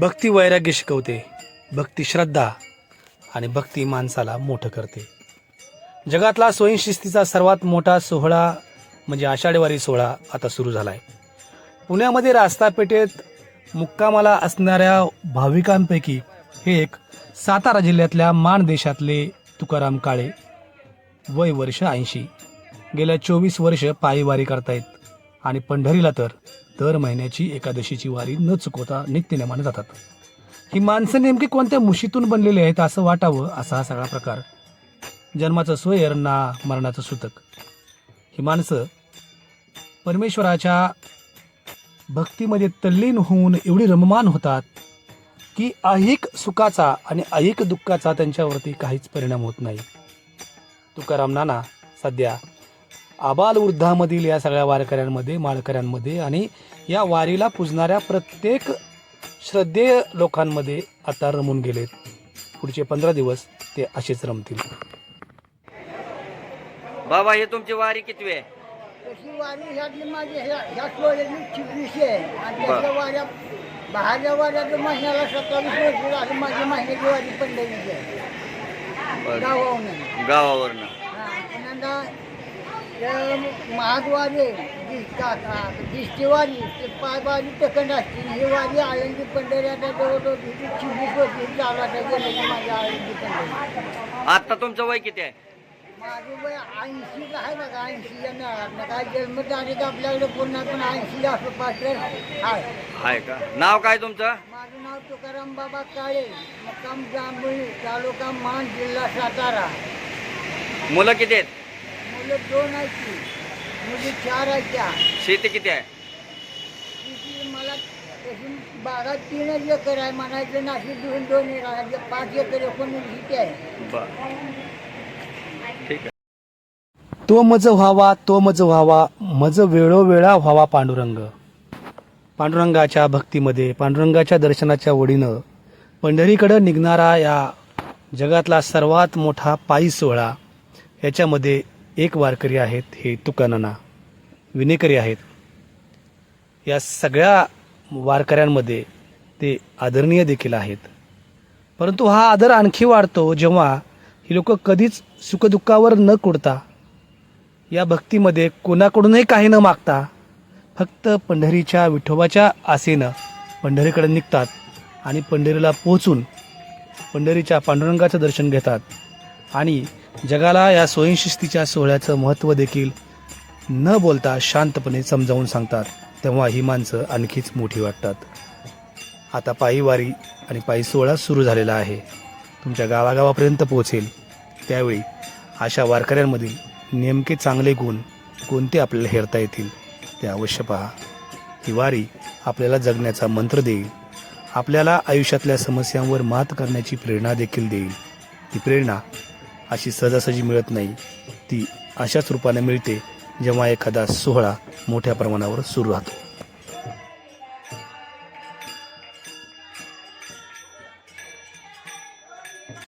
भक्ती वैराग्य शिकवते भक्ती श्रद्धा आणि भक्ती माणसाला मोठं करते. जगातला स्वयंशिस्तीचा सर्वात मोठा सोहळा म्हणजे आषाढीवारी सोहळा आता सुरू झाला आहे पुण्यामध्ये रास्तापेठेत मुक्कामाला असणाऱ्या भाविकांपैकी हे एक सातारा जिल्ह्यातल्या मान देशातले तुकाराम काळे वय वर्ष ऐंशी. गेल्या चोवीस वर्ष पायीवारी करतायत आणि पंढरीला तर दर महिन्याची एकादशीची वारी न चुकवता नित्यनेमाने जातात. ही माणसं नेमकी कोणत्या मुशीतून बनलेली आहेत असं वाटावं असा हा सगळा प्रकार. जन्माचं सोयर ना मरणाचं सुतक. ही माणसं परमेश्वराच्या भक्तीमध्ये तल्लीन होऊन एवढी रममान होतात की अहिक सुखाचा आणि अहिक दुःखाचा त्यांच्यावरती काहीच परिणाम होत नाही. तुकाराम नाना सध्या आबाल वृद्धामधील या सगळ्या वारकऱ्यांमध्ये माळकऱ्यांमध्ये आणि या वारीला पुजणाऱ्या प्रत्येक श्रद्धेय लोकांमध्ये आता रमून गेलेत. पुढचे पंधरा दिवस ते असेच रमतील. बाबा हे तुमची वारी कितवी आहे? तशी वारी ह्यातली माझी ह्या ह्या सोहळ्यातली चिकलीशी आहे. आणि बरं. त्याच्या वाऱ्या बाहेरच्या वाऱ्यात महिन्याला सत्तावीस वर्ष झाली. माझी महिन्याची वारी पंढरीची आहे. बरं. गावाहून गावावरनं. हा, पुन्हा दिसतात. दिसती वारी ते पाय वारी टकंड असते ही वारी आळंदी पंढरी आता जवळजवळ किती चोवीस वर्ष चालू आता गेलं की माझ्या आळंदी पंढरी आता तुमचं वय किती आहे? माझं वय ऐंशी आहे बघा. ऐंशी येणार काय जन्मतारीख आपल्याकडे पुन्हा पण ऐंशी असं पात्र आहे. का? नाव काय तुमचं? माझं नाव तुकाराम बाबा काळे. मुक्काम जांभुळी तालुका मान जिल्हा सातारा. मुलं किती आहेत? मुलं दोन आहेत की. मुली चार आहेत त्या. शेती किती आहे? मला तशी तीनच एकर आहे म्हणायचं नाशिक दोन एकर आहे. पाच एकर एकोणीस शेती आहे. बर. ठीक आहे. तो मज व्हावा तो मज व्हावा मज वेळोवेळा व्हावा पांडुरंग. पांडुरंगाच्या भक्तीमध्ये पांडुरंगाच्या दर्शनाच्या ओढीनं पंढरीकडं निघणारा या जगातला सर्वात मोठा पायी सोहळा याच्यामध्ये एक वारकरी आहेत हे तुकानाना विनेकरी आहेत. या सगळ्या वारकऱ्यांमध्ये ते आदरणीय देखील आहेत. परंतु हा आदर आणखी वाढतो जेव्हा ही लोक कधीच सुखदुःखावर न कुडता या भक्तीमध्ये कोणाकडूनही काही न मागता फक्त पंढरीच्या विठोबाच्या आसेनं पंढरीकडे निघतात आणि पंढरीला पोहोचून पंढरीच्या पांडुरंगाचं दर्शन घेतात आणि जगाला या स्वयंशिस्तीच्या सोहळ्याचं महत्त्व देखील न बोलता शांतपणे समजावून सांगतात तेव्हा ही माणसं आणखीच मोठी वाटतात. आता पायी वारी आणि पायी सोहळा सुरू झालेला आहे. तुमच्या गावागावापर्यंत पोहोचेल. त्यावेळी अशा वारकऱ्यांमधील नेमके चांगले गुण कोणते आपल्याला हेरता येतील ते अवश्य पहा. ही वारी आपल्याला जगण्याचा मंत्र देईल. आपल्याला आयुष्यातल्या समस्यांवर मात करण्याची प्रेरणा देखील देईल. ती प्रेरणा अशी सहजासहजी मिळत नाही. ती अशाच रूपाने मिळते जेव्हा एखादा सोहळा मोठ्या प्रमाणावर सुरू राहतो.